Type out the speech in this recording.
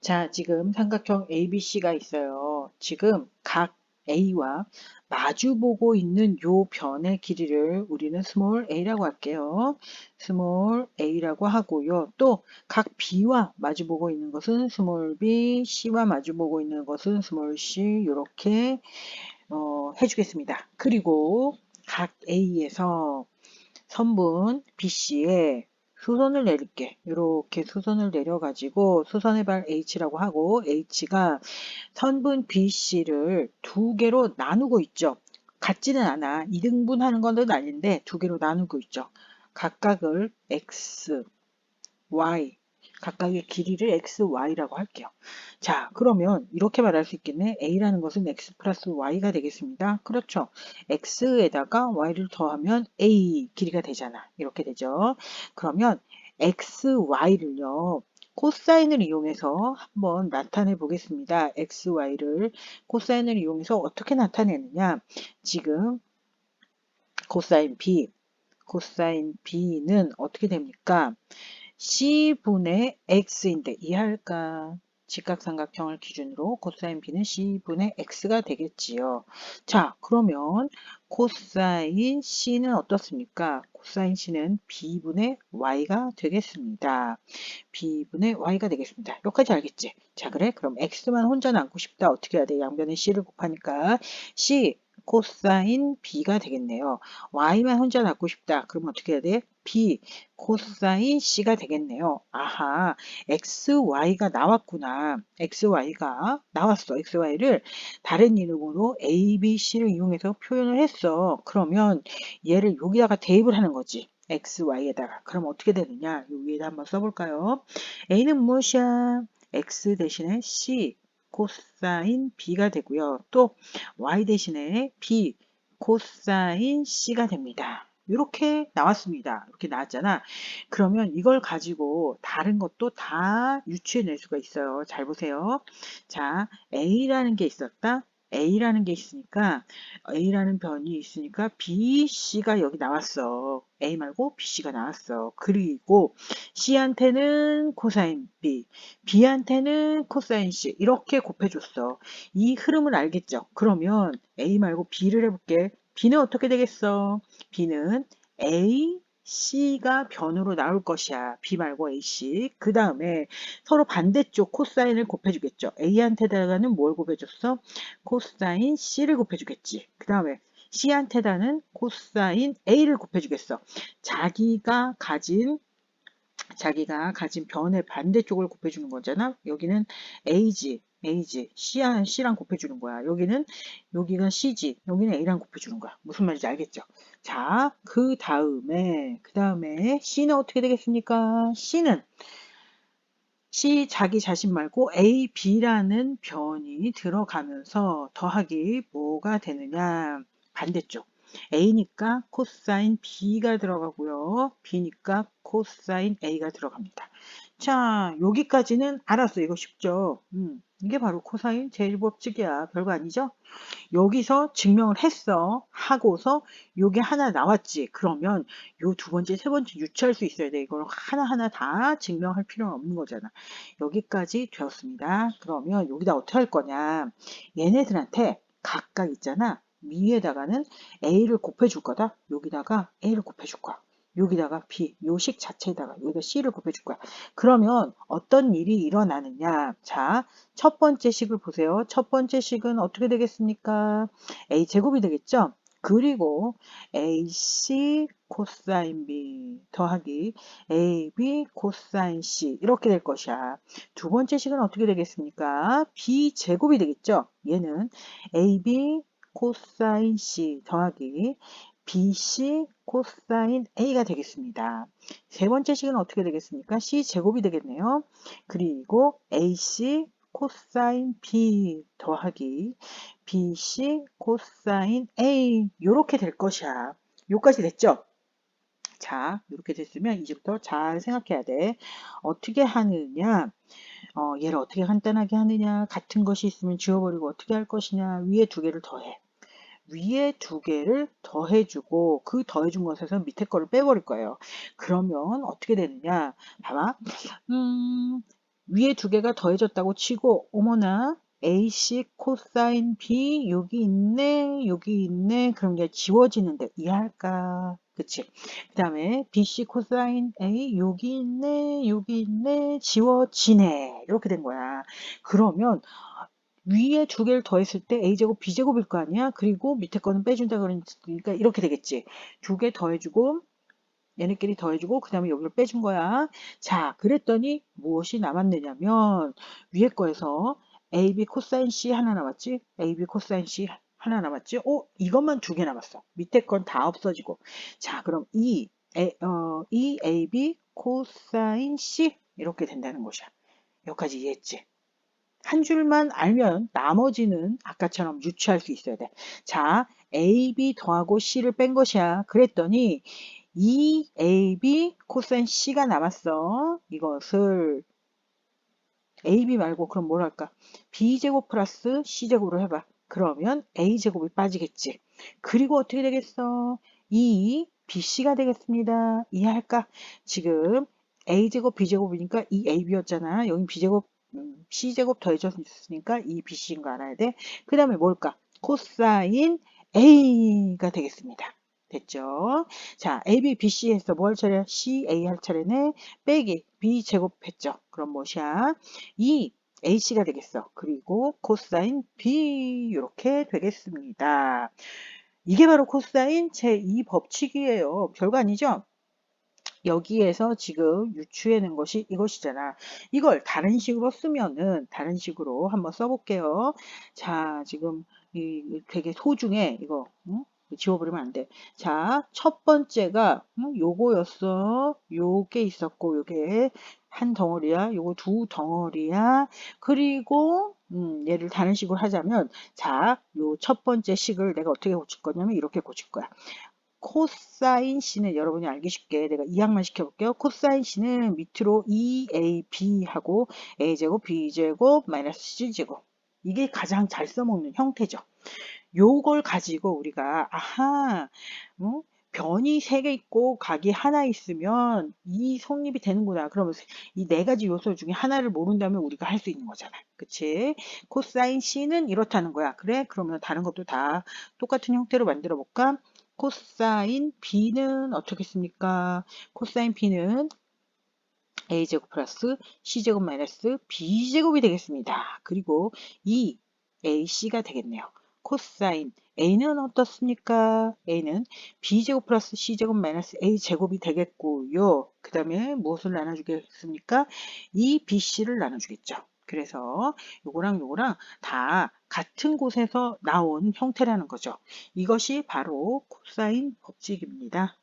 자, 지금 삼각형 ABC가 있어요. 지금 각 A와 마주보고 있는 요 변의 길이를 우리는 스몰 a라고 할게요. 스몰 a라고 하고요. 또 각 B와 마주보고 있는 것은 스몰 b, C와 마주보고 있는 것은 스몰 c 이렇게 어, 해주겠습니다. 그리고 각 A에서 선분 BC에 수선을 내릴게. 이렇게 수선을 내려가지고 수선의 발 H라고 하고 H가 선분 BC를 두 개로 나누고 있죠. 같지는 않아. 2등분하는 건 아닌데 두 개로 나누고 있죠. 각각을 X, Y, 각각의 길이를 x, y라고 할게요. 자, 그러면 이렇게 말할 수 있겠네. a라는 것은 x 플러스 y가 되겠습니다. 그렇죠. x에다가 y를 더하면 a 길이가 되잖아. 이렇게 되죠. 그러면 x, y를요. 코사인을 이용해서 한번 나타내 보겠습니다. x, y를 코사인을 이용해서 어떻게 나타내느냐. 지금 코사인 b, 코사인 b는 어떻게 됩니까? C분의 X인데 이해할까? 직각삼각형을 기준으로 코사인 B는 C분의 X가 되겠지요. 자, 그러면 코사인 C는 어떻습니까? 코사인 C는 B분의 Y가 되겠습니다. B분의 Y가 되겠습니다. 여기까지 알겠지? 자, 그래? 그럼 X만 혼자 남고 싶다. 어떻게 해야 돼? 양변에 C를 곱하니까 C 코사인 B가 되겠네요. Y만 혼자 낳고 싶다. 그럼 어떻게 해야 돼? B 코사인 C가 되겠네요. 아하, XY가 나왔구나. XY가 나왔어. XY를 다른 이름으로 A, B, C를 이용해서 표현을 했어. 그러면 얘를 여기다가 대입을 하는 거지. XY에다가. 그럼 어떻게 되느냐? 여기에다 한번 써볼까요? A는 무엇이야? X 대신에 C 코사인 B가 되고요. 또 Y 대신에 B 코사인 C가 됩니다. 이렇게 나왔습니다. 이렇게 나왔잖아. 그러면 이걸 가지고 다른 것도 다 유추해낼 수가 있어요. 잘 보세요. 자, A라는 게 있었다. A라는 게 있으니까 A라는 변이 있으니까 BC가 여기 나왔어. A 말고 BC가 나왔어. 그리고 C한테는 코사인 B, B한테는 코사인 C 이렇게 곱해줬어. 이 흐름을 알겠죠? 그러면 A 말고 B를 해볼게. B는 어떻게 되겠어? B는 A, C가 변으로 나올 것이야. B 말고 AC. 그 다음에 서로 반대쪽 코사인을 곱해주겠죠. A한테다가는 뭘 곱해줬어? 코사인 C를 곱해주겠지. 그 다음에 C한테다는 코사인 A를 곱해주겠어. 자기가 가진 자기가 가진 변의 반대쪽을 곱해주는 거잖아. 여기는 A지. A지. C랑, C랑 곱해주는 거야. 여기는, 여기가 C지. 여기는 A랑 곱해주는 거야. 무슨 말인지 알겠죠? 자, 그 다음에, 그 다음에 C는 어떻게 되겠습니까? C는 C 자기 자신 말고 A, B라는 변이 들어가면서 더하기 뭐가 되느냐? 반대쪽. A니까 코사인 B가 들어가고요. B니까 코사인 A가 들어갑니다. 자, 여기까지는 알았어. 이거 쉽죠? 음, 이게 바로 코사인 제일법칙이야. 별거 아니죠? 여기서 증명을 했어. 하고서 요게 하나 나왔지. 그러면 요 두 번째, 세 번째 유추할 수 있어야 돼. 이걸 하나하나 다 증명할 필요는 없는 거잖아. 여기까지 되었습니다. 그러면 여기다 어떻게 할 거냐. 얘네들한테 각각 있잖아. 위에다가는 A를 곱해줄 거다. 여기다가 A를 곱해줄 거야. 여기다가 B, 요식 자체에다가 여기다 C를 곱해줄 거야. 그러면 어떤 일이 일어나느냐. 자, 첫 번째 식을 보세요. 첫 번째 식은 어떻게 되겠습니까? A 제곱이 되겠죠? 그리고 AC 코사인 B 더하기 AB 코사인 C 이렇게 될 것이야. 두 번째 식은 어떻게 되겠습니까? B 제곱이 되겠죠? 얘는 AB 코사인 C 더하기 BC 코사인 A가 되겠습니다. 세 번째 식은 어떻게 되겠습니까? C 제곱이 되겠네요. 그리고 AC 코사인 B 더하기 BC 코사인 A 이렇게 될 것이야. 여기까지 됐죠? 자, 이렇게 됐으면 이제부터 잘 생각해야 돼. 어떻게 하느냐? 어, 얘를 어떻게 간단하게 하느냐? 같은 것이 있으면 지워버리고 어떻게 할 것이냐? 위에 두 개를 더해. 위에 두 개를 더해주고 그 더해준 것에서 밑에 거를 빼버릴 거예요. 그러면 어떻게 되느냐? 봐봐. 음, 위에 두 개가 더해졌다고 치고 어머나 AC 코사인 B 여기 있네 여기 있네 그럼 이게 지워지는데 이해할까 그치 그 다음에 BC 코사인 A 여기 있네 여기 있네 지워지네 이렇게 된 거야 그러면 위에 두 개를 더했을 때 a제곱 b제곱일 거 아니야 그리고 밑에 거는 빼준다 그러니까 이렇게 되겠지 두 개 더해주고 얘네끼리 더해주고 그 다음에 여기를 빼준 거야. 자, 그랬더니 무엇이 남았느냐면 위에 거에서 AB 코사인 C 하나 남았지? AB 코사인 C 하나 남았지? 어, 이것만 두 개 남았어. 밑에 건 다 없어지고. 자, 그럼 이, A, 어, 이 AB 코사인 C 이렇게 된다는 것이야. 여기까지 이해했지? 한 줄만 알면 나머지는 아까처럼 유추할 수 있어야 돼. 자, AB 더하고 C를 뺀 것이야. 그랬더니 2AB 코사인 C가 남았어. 이것을 AB 말고 그럼 뭘 할까? B제곱 플러스 C제곱으로 해봐. 그러면 A제곱이 빠지겠지. 그리고 어떻게 되겠어? 2 BC가 되겠습니다. 이해할까? 지금 A제곱 B제곱이니까 이 AB였잖아. 여기 B제곱 음, C제곱 더해졌으니까 이 BC인 거 알아야 돼. 그 다음에 뭘까? 코사인 A가 되겠습니다. 됐죠? 자, A, B, B, C 해서 뭐할 차례야? C, A 할 차례네. 빼기 B 제곱 했죠. 그럼 뭐야? 2 AC가 되겠어. 그리고 코사인 B 이렇게 되겠습니다. 이게 바로 코사인 제2 법칙이에요. 별거 아니죠? 여기에서 지금 유추해낸 것이 이것이잖아. 이걸 다른 식으로 쓰면은 다른 식으로 한번 써볼게요. 자, 지금 이 되게 소중해. 이거 응? 지워버리면 안 돼. 자, 첫 번째가 음, 요거였어. 요게 있었고 요게 한 덩어리야. 요거 두 덩어리야. 그리고 음, 얘를 다른 식으로 하자면 자, 요 첫 번째 식을 내가 어떻게 고칠 거냐면 이렇게 고칠 거야. 코사인 C는 여러분이 알기 쉽게 내가 이항만 시켜볼게요. 코사인 C는 밑으로 2AB 하고 A제곱, B제곱, 마이너스 C제곱. 이게 가장 잘 써먹는 형태죠. 요걸 가지고 우리가 아하 어? 변이 세 개 있고 각이 하나 있으면 이 성립이 되는구나. 그러면 이 네 가지 요소 중에 하나를 모른다면 우리가 할 수 있는 거잖아. 그치? 코사인 C는 이렇다는 거야. 그래? 그러면 다른 것도 다 똑같은 형태로 만들어 볼까? 코사인 B는 어떻겠습니까? 코사인 B는 A제곱 플러스 C제곱 마이너스 B제곱이 되겠습니다. 그리고 이 AC가 되겠네요. 코사인 a는 어떻습니까? a는 b제곱 플러스 c제곱 마이너스 a제곱이 되겠고요. 그 다음에 무엇을 나눠주겠습니까? 이 bc를 나눠주겠죠. 그래서 요거랑 요거랑 다 같은 곳에서 나온 형태라는 거죠. 이것이 바로 코사인 법칙입니다.